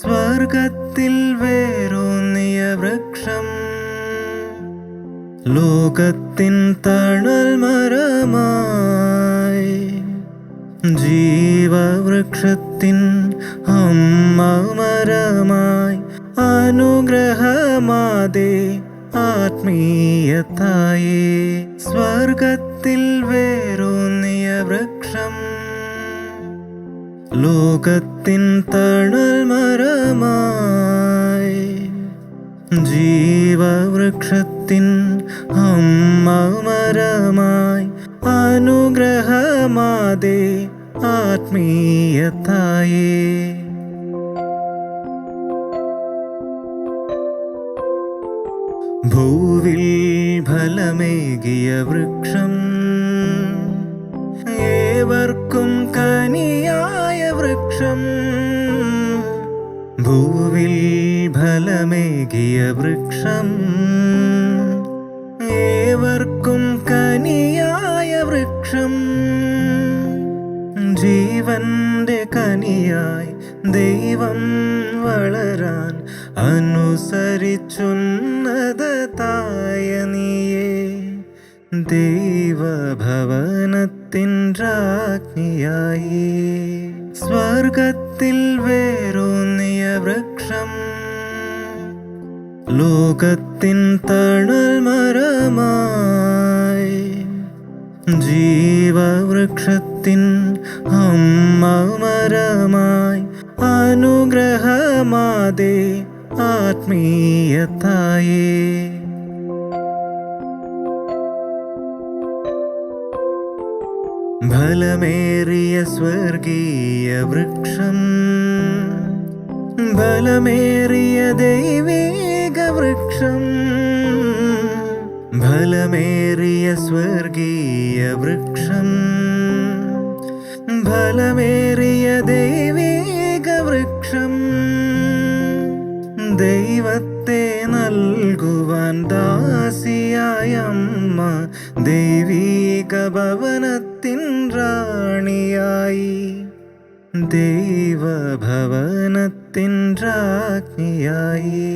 സ്വർഗത്തിൽ വേരൂന്നിയ വൃക്ഷം. ലോകത്തിൻ തണൽ മരമായി ജീവവൃക്ഷത്തിൻ അമ്മ മരമായി അനുഗ്രഹമാതെ ആത്മീയതായേ സ്വർഗത്തിൽ വേരൂന്നിയ വൃക്ഷം. ലോകത്തിൻ തണൽ മരമായി ജീവവൃക്ഷത്തിൻ അമ്മ മരമായി അനുഗ്രഹമാതേ ആത്മീയതായേ ഭൂവിൽ ഫലമേകിയ വൃക്ഷം ഏവർക്കും വൃക്ഷം ഭൂവിൽ ഫലമേകിയ വൃക്ഷം. ഏവർക്കും കനിയായ വൃക്ഷം. ജീവന്റെ കനിയായി ദൈവം വളരാൻ അനുസരിച്ചുന്നതായ നീയേ. ദൈവഭവനത്തിൻ രാജ്ഞിയായി. സ്വർഗത്തിൽ വേരൂന്നിയ വൃക്ഷം. ലോകത്തിൻ തണൽ മരമായി ജീവവൃക്ഷത്തിൻ അമ്മ മരമായി അനുഗ്രഹമാതേ ആത്മീയതായേ ഫലമേറിയ സ്വർഗീയ വൃക്ഷം ഫലമേറിയ ദൈവീക വൃക്ഷം ഫലമേറിയ സ്വർഗീയ വൃക്ഷം ഫലമേറിയ ദൈവീക വൃക്ഷം ദൈവത്തെ നൽകുവാൻ ദാസിയായ അമ്മ ഭവനത്തിൻ റാണിയായി ദൈവഭവനത്തിൻ രാജ്ഞിയായി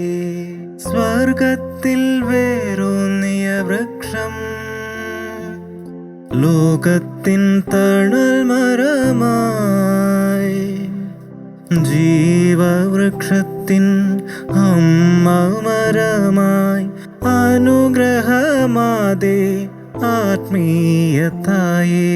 സ്വർഗത്തിൽ വേരൂന്നിയ വൃക്ഷം ലോകത്തിൻ തണൽ മരമായി ജീവവൃക്ഷത്തിൻ അമ്മ മരമായി അനുഗ്രഹമാതേ ആത്മീയതായേ.